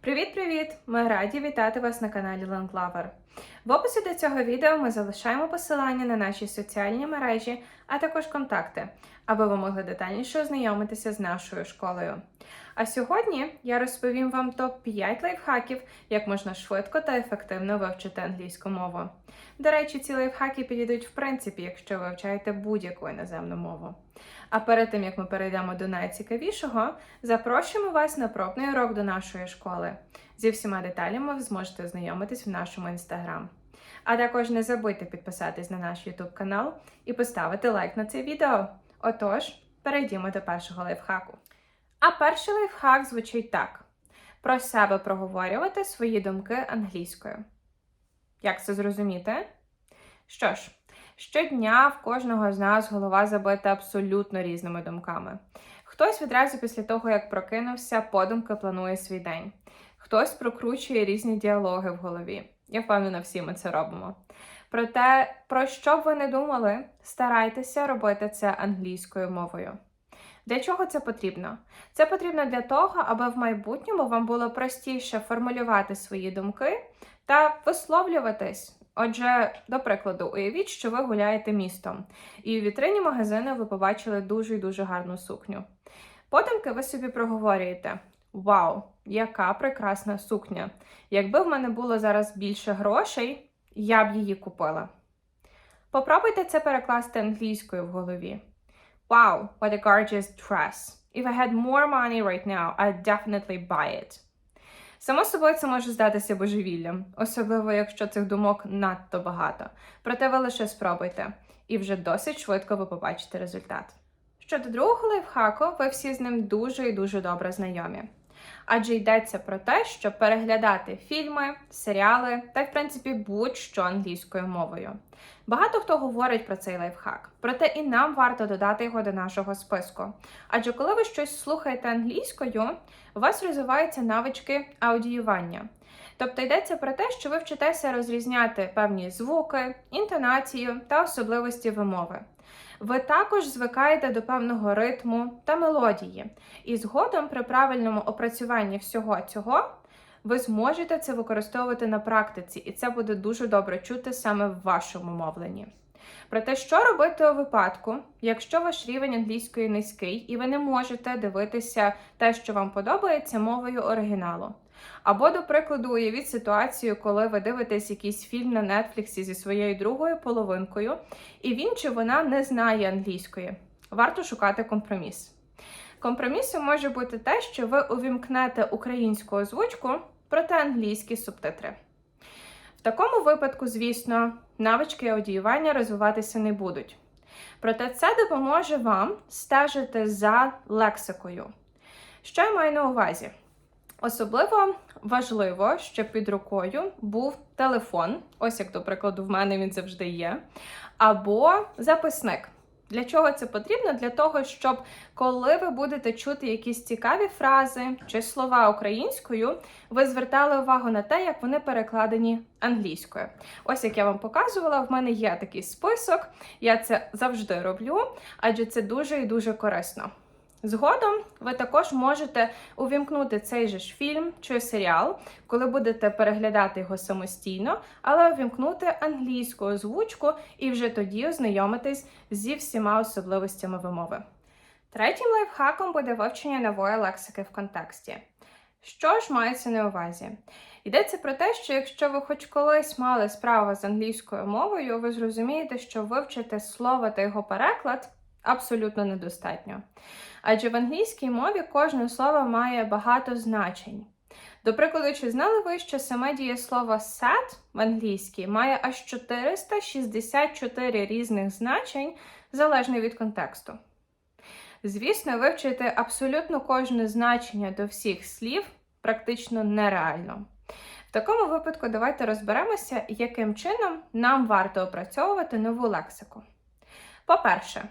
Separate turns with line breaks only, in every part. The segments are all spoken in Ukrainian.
Привіт-привіт! Ми раді вітати вас на каналі Landlover. В описі до цього відео ми залишаємо посилання на наші соціальні мережі, а також контакти, аби ви могли детальніше ознайомитися з нашою школою. А сьогодні я розповім вам топ-5 лайфхаків, як можна швидко та ефективно вивчити англійську мову. До речі, ці лайфхаки підійдуть в принципі, якщо ви вивчаєте будь-яку іноземну мову. А перед тим як ми перейдемо до найцікавішого, запрошуємо вас на пробний урок до нашої школи. Зі всіма деталями ви зможете ознайомитись в нашому інстаграм. А також не забудьте підписатись на наш YouTube канал і поставити лайк на це відео. Отож, перейдімо до першого лайфхаку. А перший лайфхак звучить так: про себе проговорювати свої думки англійською. Як це зрозуміти? Що ж, щодня в кожного з нас голова забита абсолютно різними думками. Хтось відразу після того, як прокинувся, подумки планує свій день. Хтось прокручує різні діалоги в голові. Я впевнена, всі ми це робимо. Проте, про що б ви не думали, старайтеся робити це англійською мовою. Для чого це потрібно? Це потрібно для того, аби в майбутньому вам було простіше формулювати свої думки та висловлюватись. Отже, до прикладу, уявіть, що ви гуляєте містом, і у вітрині магазину ви побачили дуже і дуже гарну сукню. Подумки ви собі проговорюєте: Вау, яка прекрасна сукня! Якби в мене було зараз більше грошей, я б її купила. Попробуйте це перекласти англійською в голові. Wow, what a gorgeous dress. If I had more money right now, I'd definitely buy it. Само собою це може здатися божевіллям, особливо якщо цих думок надто багато. Проте ви лише спробуйте, і вже досить швидко ви побачите результат. Щодо другого лайфхаку, ви всі з ним дуже і дуже добре знайомі. Адже йдеться про те, щоб переглядати фільми, серіали та, в принципі, будь-що англійською мовою. Багато хто говорить про цей лайфхак, проте і нам варто додати його до нашого списку. Адже коли ви щось слухаєте англійською, у вас розвиваються навички аудіювання. Тобто йдеться про те, що ви вчитеся розрізняти певні звуки, інтонацію та особливості вимови. Ви також звикаєте до певного ритму та мелодії, і згодом при правильному опрацюванні всього цього ви зможете це використовувати на практиці, і це буде дуже добре чути саме в вашому мовленні. Проте, що робити у випадку, якщо ваш рівень англійської низький, і ви не можете дивитися те, що вам подобається, мовою оригіналу. Або, до прикладу, уявіть ситуацію, коли ви дивитесь якийсь фільм на Нетфліксі зі своєю другою половинкою, і він чи вона не знає англійської. Варто шукати компроміс. Компромісом може бути те, що ви увімкнете українську озвучку, проте англійські субтитри. В такому випадку, звісно, навички аудіювання розвиватися не будуть. Проте це допоможе вам стежити за лексикою. Що я маю на увазі? Особливо важливо, щоб під рукою був телефон, ось як, до прикладу, в мене він завжди є, або записник. Для чого це потрібно? Для того, щоб коли ви будете чути якісь цікаві фрази чи слова українською, ви звертали увагу на те, як вони перекладені англійською. Ось як я вам показувала, в мене є такий список, я це завжди роблю, адже це дуже і дуже корисно. Згодом ви також можете увімкнути цей же ж фільм чи серіал, коли будете переглядати його самостійно, але увімкнути англійську озвучку і вже тоді ознайомитись зі всіма особливостями вимови. Третім лайфхаком буде вивчення нової лексики в контексті. Що ж мається на увазі? Йдеться про те, що якщо ви хоч колись мали справу з англійською мовою, ви зрозумієте, що вивчити слово та його переклад абсолютно недостатньо. Адже в англійській мові кожне слово має багато значень. До прикладу, чи знали ви, що саме дієслово set в англійській має аж 464 різних значень залежно від контексту? Звісно, вивчити абсолютно кожне значення до всіх слів практично нереально. В такому випадку давайте розберемося, яким чином нам варто опрацьовувати нову лексику. По-перше,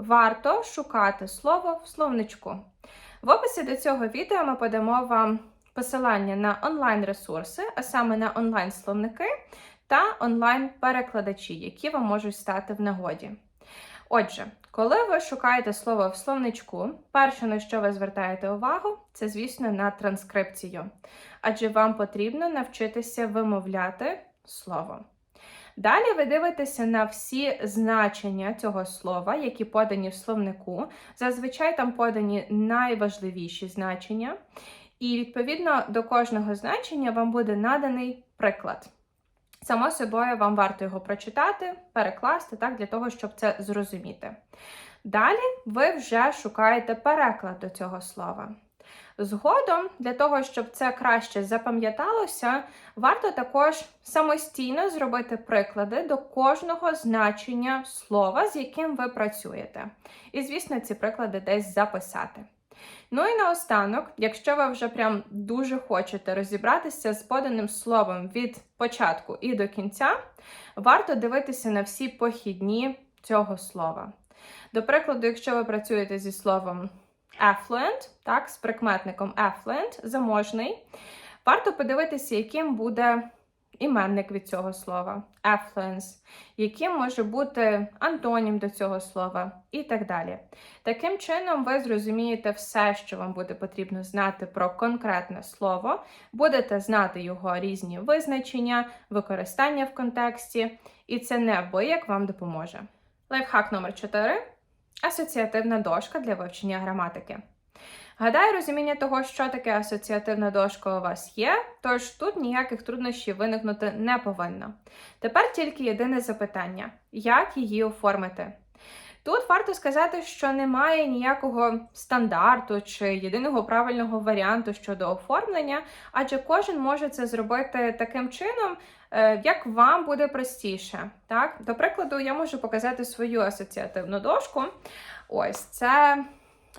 варто шукати слово в словничку. В описі до цього відео ми подамо вам посилання на онлайн-ресурси, а саме на онлайн-словники та онлайн-перекладачі, які вам можуть стати в нагоді. Отже, Коли ви шукаєте слово в словничку, перше, на що ви звертаєте увагу, це, звісно, на транскрипцію. Адже вам потрібно навчитися вимовляти слово. Далі ви дивитеся на всі значення цього слова, які подані в словнику. Зазвичай там подані найважливіші значення. І відповідно до кожного значення вам буде наданий приклад. Само собою, вам варто його прочитати, перекласти так, для того, щоб це зрозуміти. Далі ви вже шукаєте переклад до цього слова. Згодом, для того, щоб це краще запам'яталося, варто також самостійно зробити приклади до кожного значення слова, з яким ви працюєте. І, звісно, ці приклади десь записати. Ну і наостанок, якщо ви вже прям дуже хочете розібратися з поданим словом від початку і до кінця, варто дивитися на всі похідні цього слова. До прикладу, якщо ви працюєте зі словом affluent, так, з прикметником affluent, заможний, варто подивитися, яким буде іменник від цього слова, affluence, яким може бути антонім до цього слова і так далі. Таким чином, ви зрозумієте все, що вам буде потрібно знати про конкретне слово, будете знати його різні визначення, використання в контексті, і це неабияк вам допоможе. Лайфхак номер 4 асоціативна дошка для вивчення граматики. Гадаю, розуміння того, що таке асоціативна дошка у вас є, тож тут ніяких труднощів виникнути не повинно. Тепер тільки єдине запитання: як її оформити? Тут варто сказати, що немає ніякого стандарту чи єдиного правильного варіанту щодо оформлення, адже кожен може це зробити таким чином, як вам буде простіше. Так? До прикладу, я можу показати свою асоціативну дошку. Ось це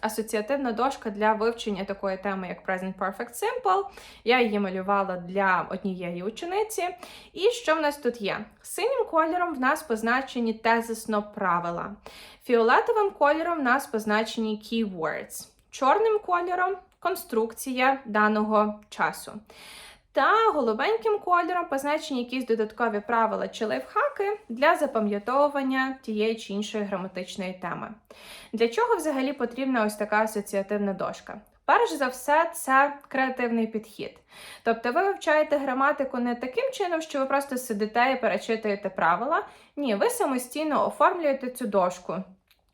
асоціативна дошка для вивчення такої теми, як Present Perfect Simple. Я її малювала для однієї учениці. І що в нас тут є? Синім кольором в нас позначені тезисно правила. Фіолетовим кольором в нас позначені keywords. Чорним кольором конструкція даного часу. Та голубеньким кольором позначені якісь додаткові правила чи лайфхаки для запам'ятовування тієї чи іншої граматичної теми. Для чого взагалі потрібна ось така асоціативна дошка? Перш за все, це креативний підхід. Тобто ви вивчаєте граматику не таким чином, що ви просто сидите і перечитуєте правила. Ні, ви самостійно оформлюєте цю дошку.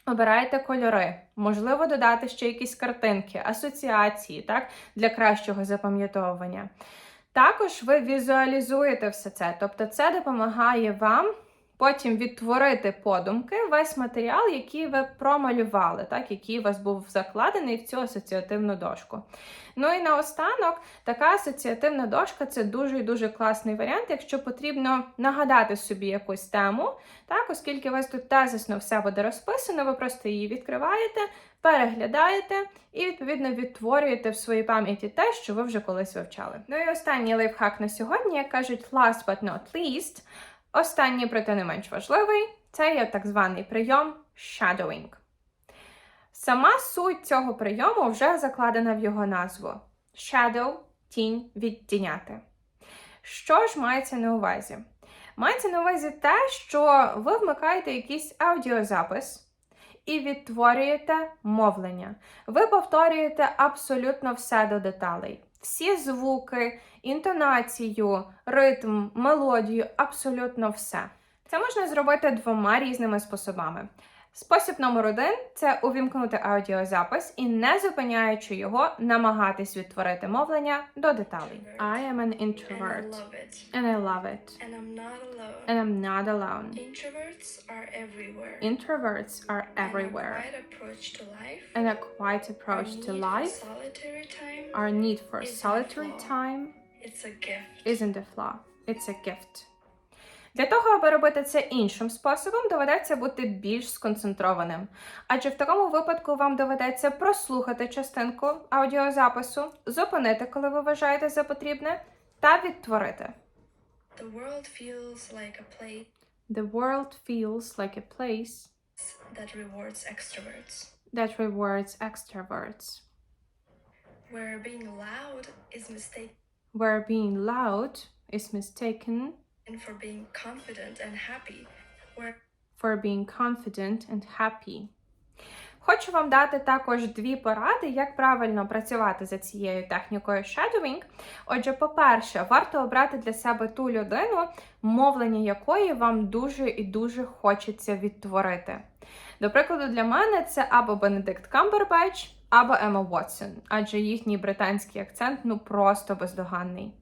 Обираєте кольори, можливо, додати ще якісь картинки, асоціації, так, для кращого запам'ятовування. Також ви візуалізуєте все це, тобто це допомагає вам потім відтворити подумки весь матеріал, який ви промалювали, так, який у вас був закладений в цю асоціативну дошку. Ну і наостанок, така асоціативна дошка це дуже і дуже класний варіант, якщо потрібно нагадати собі якусь тему, так, оскільки у вас тут тезисно все буде розписано, ви просто її відкриваєте, переглядаєте і, відповідно, відтворюєте в своїй пам'яті те, що ви вже колись вивчали. Ну і останній лайфхак на сьогодні, як кажуть, last but not least, останній, проте не менш важливий, це є так званий прийом shadowing. Сама суть цього прийому вже закладена в його назву: Shadow тінь відтіняти. Що ж мається на увазі? Мається на увазі те, що ви вмикаєте якийсь аудіозапис і відтворюєте мовлення. Ви повторюєте абсолютно все до деталей. Всі звуки, інтонацію, ритм, мелодію абсолютно все. Це можна зробити двома різними способами. Спосіб номер один це увімкнути аудіозапис і, не зупиняючи його, намагатись відтворити мовлення до деталей. I am an introvert.
And I love it. And I'm not alone.
And I'm not alone.
Introverts are everywhere.
Introverts are
And a quiet approach to life.
And a quiet approach to life,
solitary time.
our need for solitary time
It's a gift.
isn't a flaw, it's a gift. Для того, аби робити це іншим способом, доведеться бути більш сконцентрованим. Адже в такому випадку вам доведеться прослухати частинку аудіозапису, зупинити, коли ви вважаєте за потрібне, та відтворити.
The world feels like a place
The world feels like a place
that rewards extroverts,
that rewards extroverts,
where being loud is mistaken
where being loud is mistaken
for being confident and happy, where
for being confident and happy. Хочу вам дати також дві поради, як правильно працювати за цією технікою shadowing. Отже, по-перше, варто обрати для себе ту людину, мовлення якої вам дуже і дуже хочеться відтворити. До прикладу, для мене це або Бенедикт Камбербеч, або Ема Уотсон, адже їхній британський акцент ну просто бездоганний.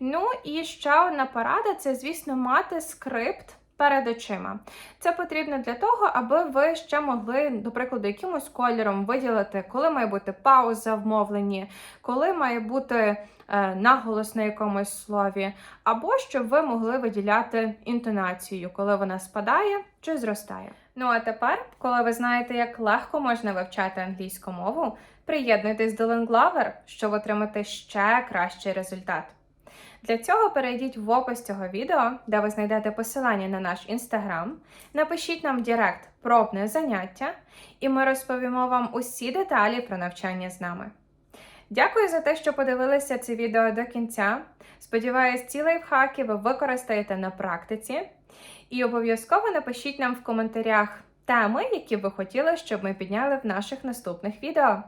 Ну і ще одна порада це, звісно, мати скрипт перед очима. Це потрібно для того, аби ви ще могли, до прикладу, якимось кольором виділити, коли має бути пауза в мовленні, коли має бути е, наголос на якомусь слові, або щоб ви могли виділяти інтонацію, коли вона спадає чи зростає. Ну а тепер, коли ви знаєте, як легко можна вивчати англійську мову, приєднуйтесь до Linglaver, щоб отримати ще кращий результат. Для цього перейдіть в опис цього відео, де ви знайдете посилання на наш інстаграм. Напишіть нам в Директ пробне заняття, і ми розповімо вам усі деталі про навчання з нами. Дякую за те, що подивилися це відео до кінця. Сподіваюсь, ці лайфхаки ви використаєте на практиці. І обов'язково напишіть нам в коментарях теми, які ви хотіли, щоб ми підняли в наших наступних відео.